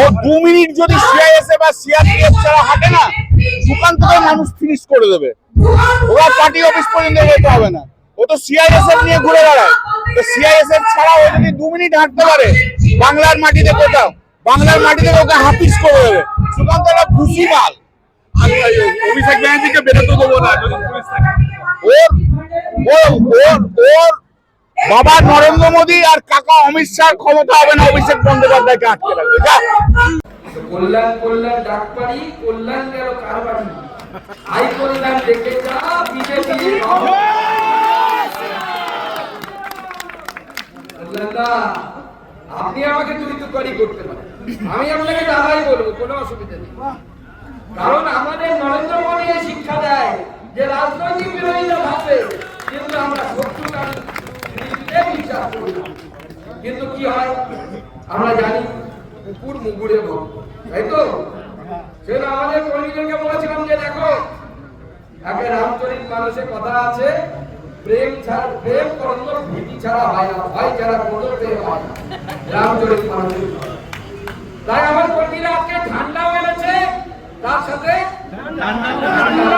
ও দু মিনিট যদি সিআইএসএফ বা সিআরপিএফ ছাড়া হাঁটে না সুকান্তকে মানুষ ফিনিশ করে দেবে। ওরা পার্টি অফিস পর্যন্ত যেতে হবে না। ও তো সিআইএসএফ নিয়ে ঘুরে বেড়ায়। তো সিআইএসএফ ছাড়া ও যদি দু মিনিট হাঁটতে পারে বাংলার মাটিতে কোথাও বাংলার মাটিতে ওকে হাফিস করে দেবে। সুকান্ত একটা খুশি মাল। অভিষেক ব্যানার্জিকে বেরোতে দেবো না যদি পুলিশ থাকে। ওর ওর ওর ওর বাবা নরেন্দ্র মোদী আর কাকা অমিত শাহ ক্ষমতা হবে না অভিষেক বন্দ্যোপাধ্যায়কে আটকে রাখবে। যা। কল্যাণ কল্যাণ ডাক কল্যাণ গেল কার বাড়ি? আই কল্যাণ দেখে যা বিজেপি আপনি আমাকে তুই তো করি করতে পারেন। আমি আপনাকে দাদাই বলব কোনো অসুবিধা নেই। কারণ আমাদের নরেন্দ্র মোদী শিক্ষা দেয় যে রাজনৈতিক বিরোধীরা ভাবে কিন্তু আমরা শত্রু। কিন্তু কি হয়? আমরা জানি মুগুরে তাই তো? সেটা আমাদের বলেছিলাম যে দেখো, একে রামচরিত কথা আছে, প্রেম ছাড়া প্রেম করন্দ ভীতি ছাড়া হয় না প্রেম হয়, রামচরিত মানুষের তাই আমার কর্মীরা আজকে ঠান্ডা এনেছে, তার সাথে ঠান্ডা